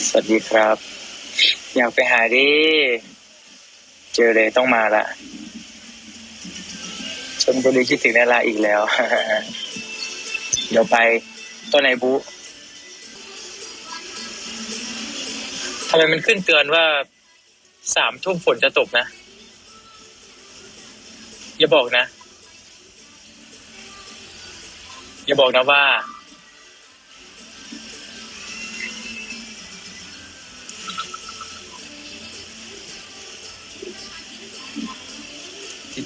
สวัสดีครับ อยากไปหาดิ เจอเลยต้องมาละชมบุรีคิดถึงนาราอีกแล้ว เดี๋ยวไปตัวไหนบุทำไมมันขึ้นเตือนว่าสามทุ่มฝนจะตกนะ อย่าบอกนะ อย่าบอกนะว่า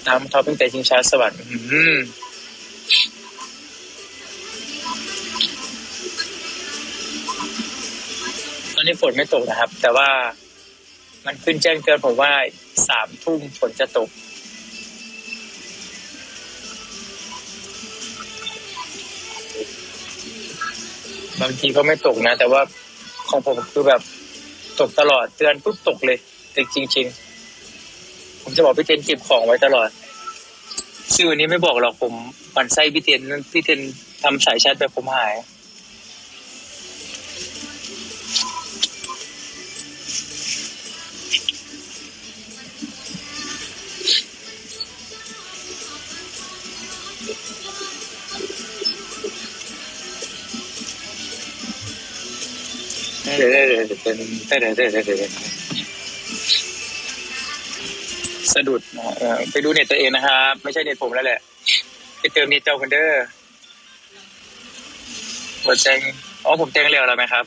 ติดตามท็อปตั้งแต่ชิงช้าสวรรค์อืมตอนนี้ฝนไม่ตกนะครับ แต่ว่ามันขึ้นแจ้งเตือนผมว่าสามทุ่มฝนจะตก บางทีก็ไม่ตกนะ แต่ว่าของผมคือแบบตกตลอดเตือนปุ๊บตกเลยแต่จริงๆ ผมจะบอกพี่เทนเก็บของไว้ตลอดซึ่งวันนี้ไม่บอกหรอกผมปั่นไส้พี่เทนพี่เทนทำสายชาร์จแบบผมหาย สะดุดนะเออไปดูเน็ตตัวเองนะครับ ไม่ใช่เน็ตผมแล้วแหละไปเติมเน็ตเจ้าคนเดอร์หัวแจงอ๋อผมแจ้งเร็วแล้วไหมครับ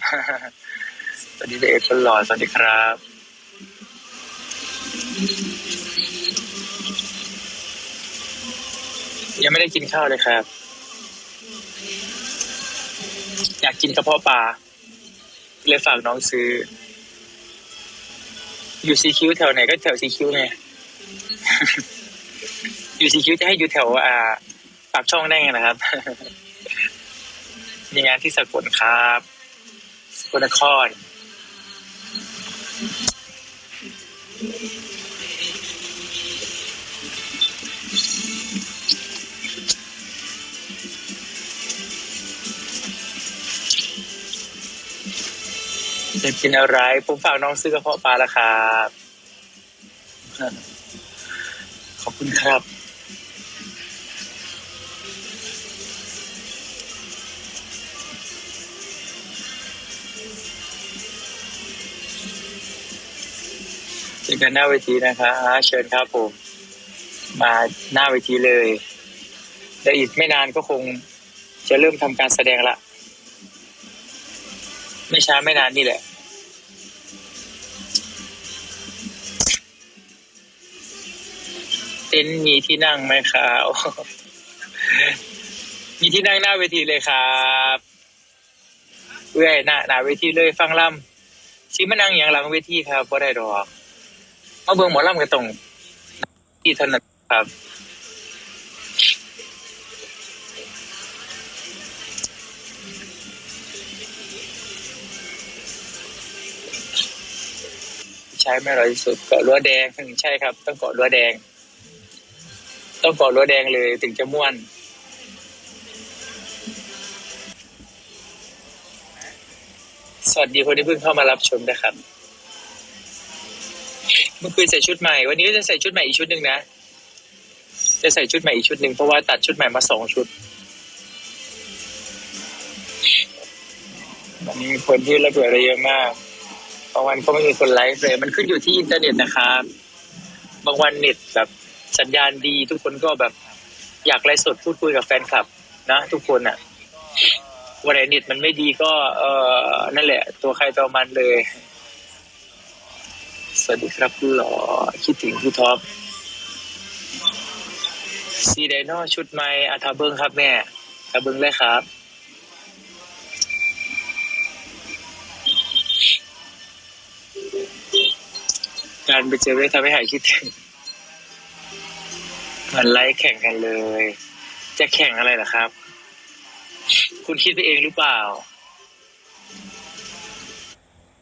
สวัสดีเด็กคนหล่อสวัสดีครับ ยังไม่ได้กินข้าวเลยครับ อยากกินกระเพาะปลาเลยฝากน้องซื้อ อยู่ซีคิวแถวไหนก็แถวซีคิวไง อยู่ซีคิวจะให้อยู่แถวอ่าปากช่องได้ไงนะครับ มีงานที่สกลครับสกลนครจะกินอะไร ผมฝากน้องซื้อกระเพาะปลาละครับ คุณครับเจอกันหน้าเวทีนะคะเชิญครับผม มาหน้าเวทีเลยเดี๋ยวอีกไม่นานก็คงจะเริ่มทำการแสดงละ ไม่ช้าไม่นานนี่แหละ เต็นท์มีที่นั่งไหมครับ มีที่นั่งหน้าเวทีเลยครับเอ้ยหน้าหน้าเวทีเลยฟังล่ำชิมานั่งอย่างหลังเวทีครับบ่ได้ดอกมาเบิ่งหมอล่ำก็ต้องที่ถนัดครับใช้ไม่ร่อยสุดเกาะรั้วแดงใช่ครับ ต้องเกาะรั้วแดง ต้องเกาะรั้วแดงเลยถึงจะม่วน สวัสดีคนที่เพิ่งเข้ามารับชมนะครับ เมื่อคืนใส่ชุดใหม่ วันนี้ก็จะใส่ชุดใหม่อีกชุดหนึ่งนะ จะใส่ชุดใหม่อีกชุดหนึ่งเพราะว่าตัดชุดใหม่มาสองชุดวันนี้มีคนที่ระเบิดอะไรเยอะมาก บางวันก็ไม่มีคนไลฟ์เลย มันขึ้นอยู่ที่อินเทอร์เน็ตนะครับ บางวันเน็ตแบบ สัญญาณดี ทุกคนก็แบบอยากไลฟ์สดพูดคุยกับแฟนคลับ นะ ทุกคนอะวันไหนเน็ตมันไม่ดีก็ เออนั่นแหละ ตัวใครตัวมันเลย สวัสดีครับคุณหล่อคิดถึงพี่ท็อปซีไดโนชุดใหม่อาทาเบิงครับแม่ทาเบิงเลยครับการไปเจอเรื่องทำให้หายคิดถึง มันไล่แข่งกันเลย จะแข่งอะไรล่ะครับ คุณคิดไปเองหรือเปล่า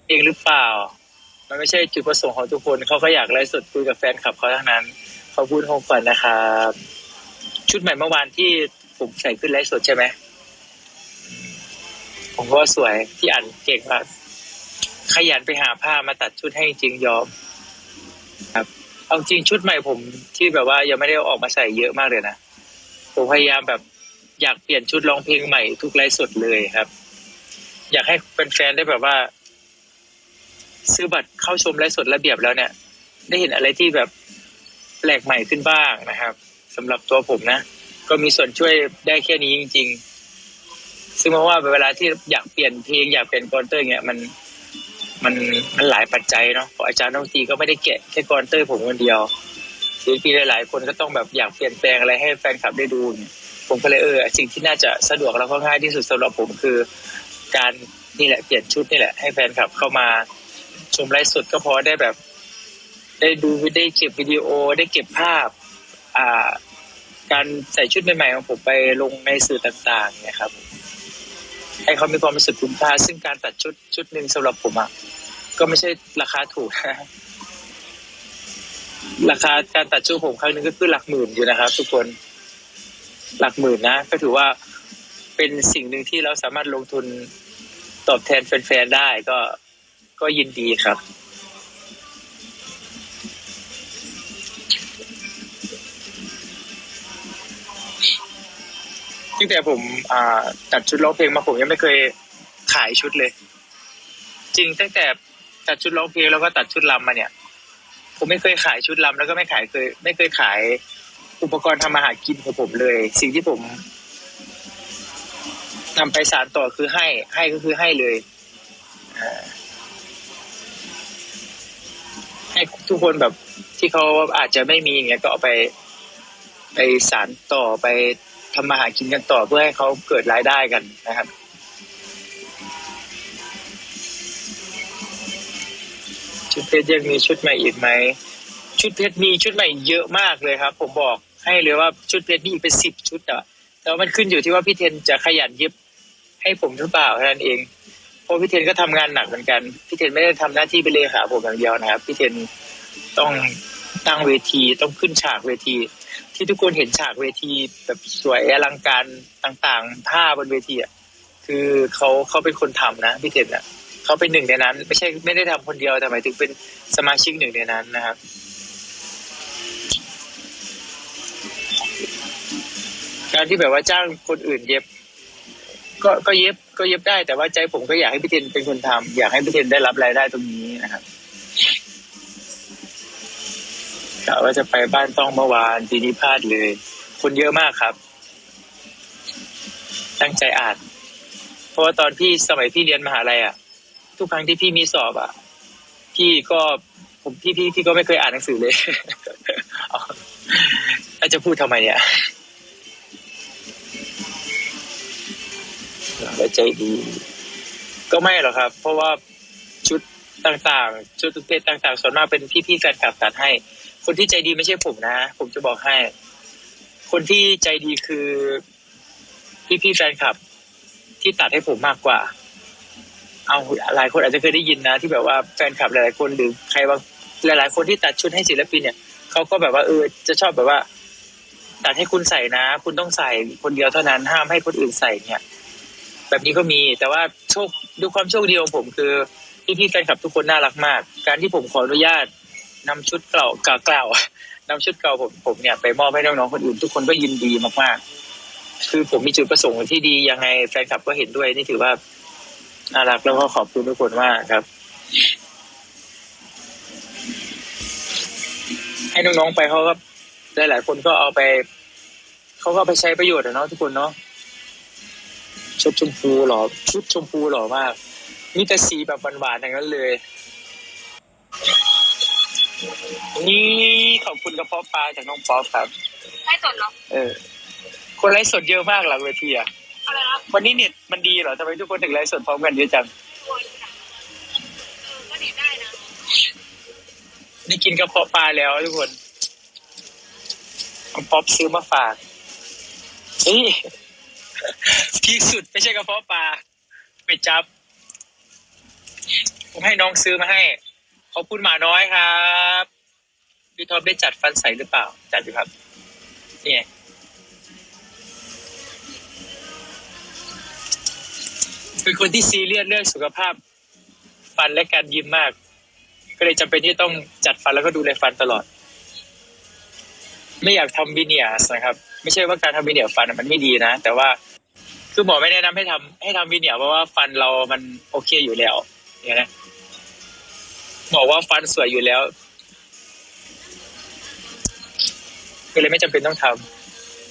เองหรือเปล่า มันไม่ใช่จุดประสงค์ของทุกคน เขาก็อยากไลฟ์สดคุยกับแฟนคลับเขาทั้งนั้น เขาพูดของฝันนะครับ ชุดใหม่เมื่อวานที่ผมใส่ขึ้นไลฟ์สดใช่ไหม ผมก็ว่าสวยที่อ่านเก่งมากขยันไปหาผ้ามาตัดชุดให้จริงยอมครับ เอาจริงชุดใหม่ผมที่แบบว่ายังไม่ได้ออกมาใส่เยอะมากเลยนะ ผมพยายามแบบอยากเปลี่ยนชุดร้องเพลงใหม่ทุกไลฟ์สดเลยครับ อยากให้แฟนๆได้แบบว่า ซื้อบัตรเข้าชมไลฟ์สดระเบียบแล้วเนี่ย ได้เห็นอะไรที่แบบแปลกใหม่ขึ้นบ้างนะครับสำหรับตัวผมนะ ก็มีส่วนช่วยได้แค่นี้จริง ๆ ซึ่งเพราะว่าเวลาที่อยากเปลี่ยนเพลงอยากเปลี่ยนกรเตอร์เงี้ยมัน มันมันหลายปัจจัยเนาะเพราะอาจารย์ดนตรีก็ไม่ได้แกะแค่กรเตอร์ผมคนเดียวศิลปินหลาย ๆ คนก็ต้องแบบอยากเปลี่ยนแปลงอะไรให้แฟนคลับได้ดูเนี่ยผมก็เลยเออสิ่งที่น่าจะสะดวกแล้วก็ง่ายที่สุดสำหรับผมคือ การนี่แหละเปลี่ยนชุดนี่แหละให้แฟนคลับเข้ามาชมไลฟ์สดก็พอได้แบบ ได้ดูได้เก็บวิดีโอได้เก็บภาพ อ่า การใส่ชุดใหม่ ๆ ของผมไปลงในสื่อต่าง ๆ เนี่ยครับ ให้เขามีความรู้สึกคุ้มค่าซึ่งการตัดชุดชุดหนึ่งสำหรับผมอะก็ไม่ใช่ราคาถูกนะราคาการตัดชุดผมครั้งหนึงก็คือหลักหมื่นอยู่นะครับ ทุกคนหลักหมื่นนะ ก็ถือว่าเป็นสิ่งหนึ่งที่เราสามารถลงทุนตอบแทนแฟนๆได้ก็ก็ยินดีครับ ตั้งแต่ผมอ่าตัดชุดร้องเพลงมาผมยังไม่เคยขายชุดเลย จริงตั้งแต่ตัดชุดร้องเพลงแล้วก็ตัดชุดลำมาเนี่ย ผมไม่เคยขายชุดลำแล้วก็ไม่ขายเคย ไม่เคยขายอุปกรณ์ทำอาหารกินของผมเลย สิ่งที่ผมนำไปสารต่อคือให้ ให้ก็คือให้เลยให้ทุกคนแบบที่เขาอาจจะไม่มีอย่างเงี้ยก็เอาไป ไปสารต่อไป ทำมาหากินกันต่อเพื่อให้เขาเกิดรายได้กันนะครับ ชุดเพชรยังมีชุดใหม่อีกไหมชุดเพชรมีชุดใหม่เยอะมากเลยครับ ผมบอกให้เลยว่าชุดเพชรมีเป็นสิบชุดอะแต่ว่ามันขึ้นอยู่ที่ว่าพี่เทนจะขยันเย็บให้ผมหรือเปล่าเท่านั้นเองเพราะพี่เทนก็ทำงานหนักเหมือนกันพี่เทนไม่ได้ทำหน้าที่เป็นเลขาผมอย่างเดียวนะครับพี่เทนต้องตั้งเวทีต้องขึ้นฉากเวที ที่ทุกคนเห็นฉากเวทีแบบสวยอลังการต่างๆท่าบนเวทีอะคือเขาเขาเป็นคนทำนะพี่เทนอะเขาเป็นหนึ่งในนั้น ไม่ใช่ไม่ได้ทำคนเดียวแต่หมายถึงเป็นสมาชิกหนึ่งในนั้นนะครับการที่แบบว่าจ้างคนอื่นเย็บ ก็ก็เย็บก็เย็บได้แต่ว่าใจผมก็อยากให้พี่เทนเป็นคนทำอยากให้พี่เทนได้รับรายได้ตรงนี้นะครับ กะว่าจะไปบ้านต้องเมื่อวานปีนี้พลาดเลย คนเยอะมากครับ ตั้งใจอ่านเพราะว่าตอนพี่สมัยพี่เรียนมหาลัยอะ ทุกครั้งที่พี่มีสอบอะ พี่ก็ผมพี่พี่พี่ก็ไม่เคยอ่านหนังสือเลยอาจะพูดทำไมเนี่ยแล้วใจดี ก็ไม่หรอกครับ เพราะว่าชุดต่างๆ ชุดทุกเพศต่างๆส่วนมากเป็นพี่ๆแฟนคลับตัดให้ คนที่ใจดีไม่ใช่ผมนะ ผมจะบอกให้ คนที่ใจดีคือ พี่ๆแฟนคลับ ที่ตัดให้ผมมากกว่า เอาหลายคนอาจจะเคยได้ยินนะ ที่แบบว่าแฟนคลับหลายๆคนหรือใครบางหลาย ๆ คนที่ตัดชุดให้ศิลปินเนี่ยเขาก็แบบว่าเออจะชอบแบบว่า ตัดให้คุณใส่นะ คุณต้องใส่คนเดียวเท่านั้นห้ามให้คนอื่นใส่เนี่ย แบบนี้ก็มี แต่ว่าโชคด้วยความโชคดีของผมคือพี่ๆแฟนคลับทุกคนน่ารักมาก การที่ผมขออนุญาต นำชุดเก่ากากล่าวนำชุดเก่าผมผมเนี่ยไปมอบให้น้องๆคนอื่น ทุกคนก็ยินดีมากๆ คือผมมีจุดประสงค์ที่ดียังไงแฟนคลับก็เห็นด้วยนี่ถือว่าน่ารักแล้วก็ขอบคุณทุกคนมากครับ ให้น้องๆไปเขาก็หลายๆคนก็เอาไปเขาก็ไปใช้ประโยชน์เนาะทุกคนเนาะชุดชมพูหรอชุดชมพูหรอมากมีแต่สีแบบหวานๆอย่างนั้นเลย นี่ขอบคุณกระเพาะปลาจากน้องป๊อปครับไม่สนเนาะเออ คนไลฟ์สดเยอะมากหลังเวทีอะอะไรนะวันนี้เน็ตมันดีเหรอทำไมทุกคนถึงไลฟ์สดพร้อมกันเยอะจังโวยนะเออก็เด็ดได้นะได้กินกระเพาะปลาแล้วทุกคนน้องป๊อปซื้อมาฝากเฮ้ยพีคสุดไม่ใช่กระเพาะปลาไปจับ ผมให้น้องซื้อมาให้ข อบคุณหมาน้อยครับพี่ท็อปได้จัดฟันใสหรือเปล่า จัดอยู่ครับนี่ไงเป็นคนที่ซีเรียสเรื่องสุขภาพ ฟันและการยิ้มมาก ก็เลยจำเป็นที่ต้องจัดฟันแล้วก็ดูแลฟันตลอด ไม่อยากทำวิเนียสนะครับ ไม่ใช่ว่าการทำวิเนียฟันมันไม่ดีนะ แต่ว่าคือหมอไม่แนะนำให้ทำให้ทำวิเนียเพราะว่าฟันเรามันโอเคอยู่แล้วเนี่ยนะ บอกว่าฟันสวยอยู่แล้วก็เลยไม่จำเป็นต้องท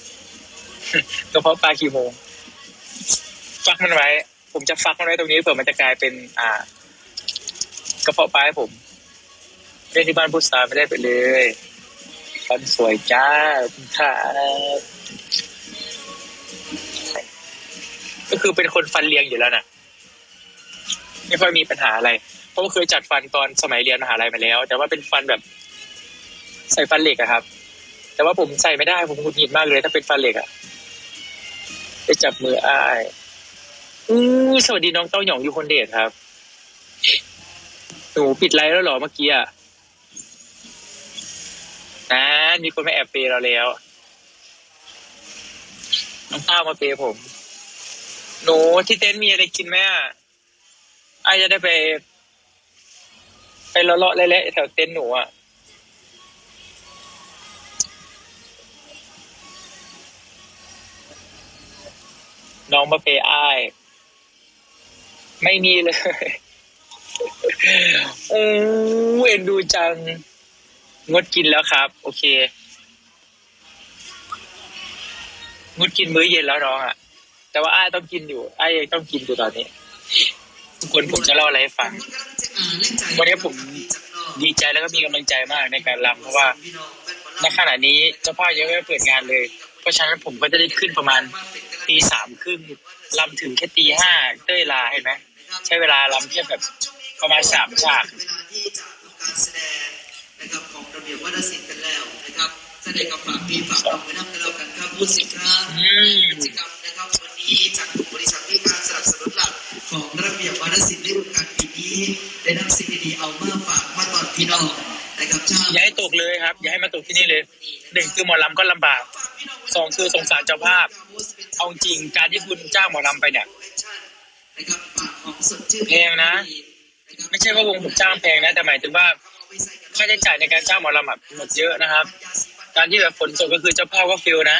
ำกระเพาะปลากี่โมฟักมันไว้ ผมจะฟักมันไว้ตรงนี้เผื่อมันจะกลายเป็น อ่ากระเพาะปลาให้ผมเล่นที่บ้านพุทธาไม่ได้ไปเลยฟันสวยจ้าคุณครับก็คือเป็นคนฟันเรียงอยู่แล้วนะไม่ค่อยมีปัญหาอะไร ราะว่าเคยจัดฟันตอนสมัยเรียนมหาลัยมาแล้ว แต่ว่าเป็นฟันแบบ ใส่ฟันเหล็กอะครับ แต่ว่าผมใส่ไม่ได้ผมหงุดหงิดมากเลย ถ้าเป็นฟันเหล็กอะไปจับมืออ้ายอู้สวัสดีน้องเต้าหยองอยู่คนเดทครับ หนูปิดไลน์แล้วเหรอเมื่อกี้อะนะมีคนมาแอบเปย์เราแล้ว น้องเต้ามาเปย์ผม หนูที่เต็นท์มีอะไรกินไหมอะไอายจะได้ไป เลาะๆเละๆแถวเต็นท์หนูอะน้องมาเปย์อ้าย ไม่มีเลยโอ้เอ็นดูจัง งดกินแล้วครับ โอเค งดกินมื้อเย็นแล้วน้องอะ แต่ว่าอ้ายต้องกินอยู่ อ้ายยังต้องกินอยู่ตอนนี้ ทุกคนผมจะเล่าอะไรให้ฟัง วันนี้ผมดีใจแล้วก็มีกำลังใจมากในการรำเพราะว่าในขณะนี้เจ้าพ่อยังไม่ได้เปิดงานเลย เพราะฉะนั้นผมก็จะได้ขึ้นประมาณตีสามครึ่งรำถึงแค่ตีห้าเต้ยลาเห็นไหมใช้เวลารำแค่แบบประมาณสามฉากเวลาที่จะทำการแสดงนะครับของระเบียบวัฒนศิลป์กันแล้วนะครับแสดงกับฝากพี่ฝากน้องไว้นำกันแล้วกันครับพูดสิครับอืมกิจกรรมนะครับวันนี้จากกลุ่มบริษัทที่การสนับสนุนหลัก ของระเบียบวัฒนศิลป์ฤดูกาลปีนี้ ได้นำสิ่งดีๆเอามาฝากมาตอนพี่น้องนะครับชาวอย่าให้ตกเลยครับ อย่าให้มาตกที่นี่เลยหนึ่งคือหมอลำก็ลำบากสองคือสงสารเจ้าภาพ เอาจริงการที่คุณจ้างหมอลำไปเนี่ยนะครับฝากของสดชื่นแพงนะ ไม่ใช่ว่าวงผมจ้างแพงนะ แต่หมายถึงว่าค่าใช้จ่ายในการจ้างหมอลำอะหมดเยอะนะครับ การที่แบบฝนตกก็คือเจ้าภาพก็ฟิลนะ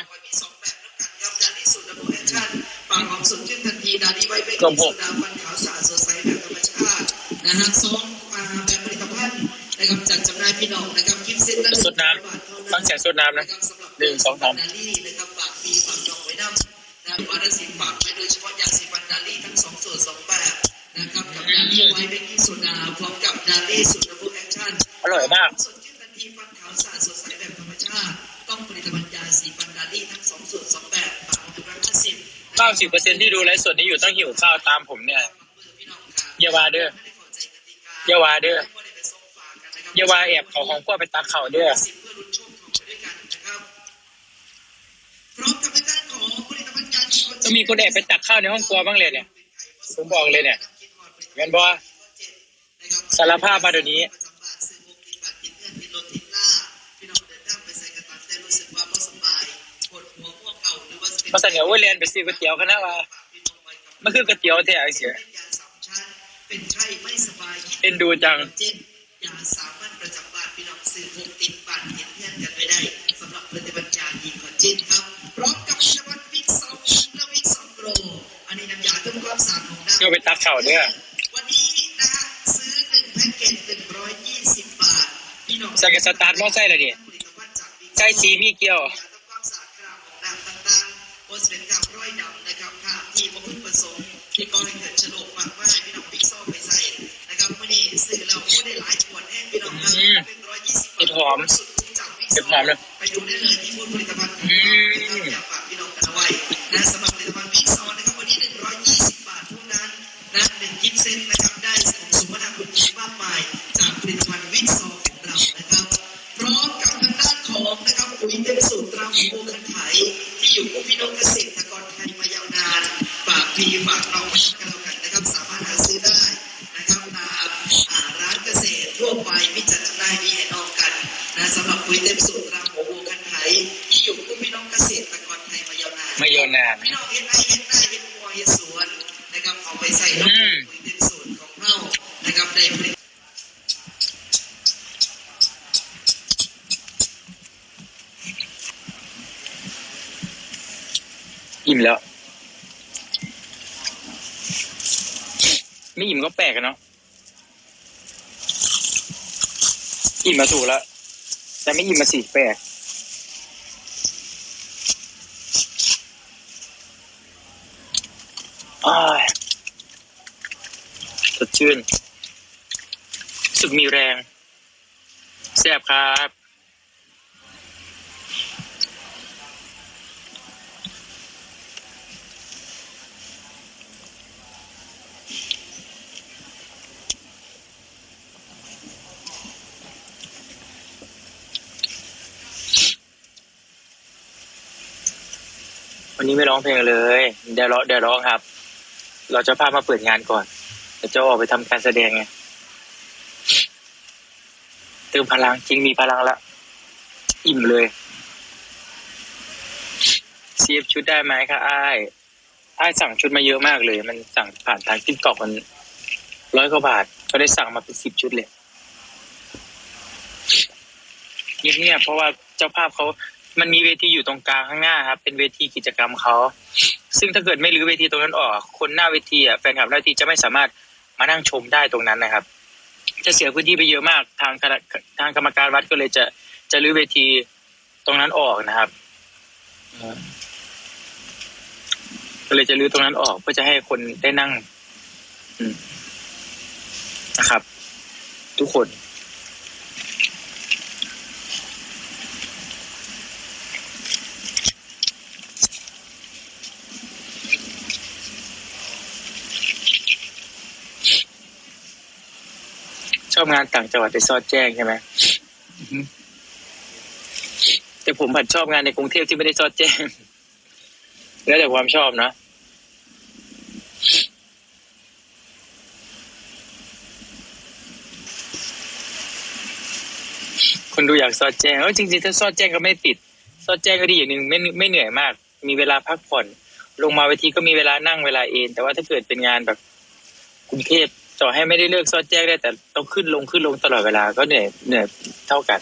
มีสองแบบแล้วกันครับดาดี้สุดและโปรแอคชั่นปากหอมสดชื่นทันทีดาดี้ไว้เป็นกลมหกสุดาฟันขาวสะอาดสดใสแบบธรรมชาตินะฮะสองอ่าแบบผลิตภัณฑ์นะครับจัดจำหน่ายพี่น้องนะครับกิฟต์เซ็ตละสดน้ำ100บาทเท่าฟังเสียงสดน้ำนะครับสำหรับหนึ่งสองสามดาลี่นะครับฝากปีฝากน้องไว้นำนะวารสินฝากไว้โดยเฉพาะยาสีฟันดาลี่ทั้งสองส่วนสองแบบนะครับกับดาลี่ไว้เป็นที่สุดาพร้อมกับดาลี่สุดระบบแอคชั่นอร่อยมากสดชื่นทันทีฟันขาวสะอาดสดใสแบบธรรมชาติต้องผลิตภัณฑ์ยาสีฟันดาลี่ทั้งสองส่วนสองแบบ เก้าสิบเปอร์เซ็นที่ดูไลฟ์สดนี้อยู่ต้องหิวข้าวตามผมเนี่ยอย่าว่าเด้ออย่าว่าเด้ออย่าว่าแอบเขาของพวกไปตักเขาเด้อสิบเด้องไปด้วยกันนะครับพร้อมกับในด้านของผลิตภัณฑ์ยาสีฟันก็มีคนแอบไปตักข้าวในห้องครัวบ้างเลยเนี่ยผมบอกเลยเนี่ยเห็นบ่สารภาพมาเดี๋ยวนี้ มาเสนอว่าเรียนไปซื้อก๋วยเตี๋ยวกันนะว่ามันคือก๋วยเตี๋ยวแท้ไอ้เสียเป็นไข้ไม่สบายเอ็นดูจังเช่นยาสามัญประจำบ้านพี่น้องซื้อพกติดบ้านเห็นเพื่อนกันไปได้สำหรับผลิตภัณฑ์ยาอีคอนเจนครับพร้อมกับผลิตภัณฑ์วิกซองและวิกซองโกรอันนี้น้ำยาทำความสะอาดของด้านเที่ยวไปตักข้าวเด้อวันนี้นะฮะซื้อหนึ่งแพ็กเกจหนึ่งร้อยยี่สิบบาทพี่น้องใส่กับสตาร์ทมอไซค์เลยดิผลิตภัณฑ์จากวิกใช่สีมีเกี่ยว เห็ดหอมสุดคุ้มจากวิกซเห็อดหอมเลยไปดูได้เลยที่บูธผลิตภัณฑ์องอืเรามนะครับอยากฝากพี่น้องกันเอาไว้นะสำหรับผลิตภัณฑ์วิกซองนะครับวันนี้หนึ่งร้อยยี่สิบบาทเท่านั้นนะหนึ่งกิฟต์เซ็ตนะครับได้ของสมนาคุณมากมายจากผลิตภัณฑ์วิกซองของเรานะครับพร้อมกับทางด้านของนะครับปุ๋ยเต็มสูตรตราหมูโบคันไถที่อยู่กับพี่น้องเกษตรกรไทยมายาวนานฝากพี่ฝากน้องกันแล้วกันนะครับ มายาวนานไม่ยาวนานพี่น้องเฮ็ดไร่เฮ็ดไร่เฮ็ดวัวเฮ็ดสวนนะครับเอาไปใส่ลงอืมปุ๋ยเต็มสูตรของเรานะครับได้ผลิตอิ่มแล้ว ไม่อิ่มก็แปลกอะเนาะอิ่มมาถูกแล้ว แต่ไม่อิ่มมาสิแปลกอ้าย สดชื่นสึกมีแรง แซ่บครับวันนี้ไม่ร้องเพลงเลยเดี๋ยวร้องเดี๋ยวร้องครับ เราจะพามาเปิดงานก่อนเดี๋ยวจะออกไปทำการแสดงไงเติมพลังจริงมีพลังละ อิ่มเลยเซียบชุดได้ไหมคะอ้ายอ้ายสั่งชุดมาเยอะมากเลย มันสั่งผ่านทางทิกตอกมันร้อยกว่าบาทก็ได้สั่งมาเป็นสิบชุดเลยเงียบๆเพราะว่าเจ้าภาพเขา มันมีเวทีอยู่ตรงกลางข้างหน้าครับ เป็นเวทีกิจกรรมเขา ซึ่งถ้าเกิดไม่รื้อเวทีตรงนั้นออก คนหน้าเวทีอะแฟนคลับหน้าเวทีจะไม่สามารถมานั่งชมได้ตรงนั้นนะครับ จะเสียพื้นที่ไปเยอะมากทางคณะทางกรรมการวัดก็เลยจะจะรื้อเวทีตรงนั้นออกนะครับก็เลยจะรื้อตรงนั้นออกเพื่อจะให้คนได้นั่งนะครับ ทุกคน ชอบงานต่างจังหวัดไปซอดแจ้งใช่ไหมอือฮึแต่ผมผัดชอบงานในกรุงเทพที่ไม่ได้ซอดแจ้ง แล้วแต่ความชอบนะคนดูอยากซอดแจ้งเออจริงๆถ้าซอดแจ้งก็ไม่ติดซอดแจ้งก็ดีอย่างหนึ่งไม่ไม่เหนื่อยมาก มีเวลาพักผ่อน ลงมาเวทีก็มีเวลานั่งเวลาเอนแต่ว่าถ้าเกิดเป็นงานแบบกรุงเทพ ต่อให้ไม่ได้เลือกซอนแจ้งได้แต่ต้องขึ้นลงขึ้นลงตลอดเวลาก็เหนื่อยเหนื่อยเท่ากัน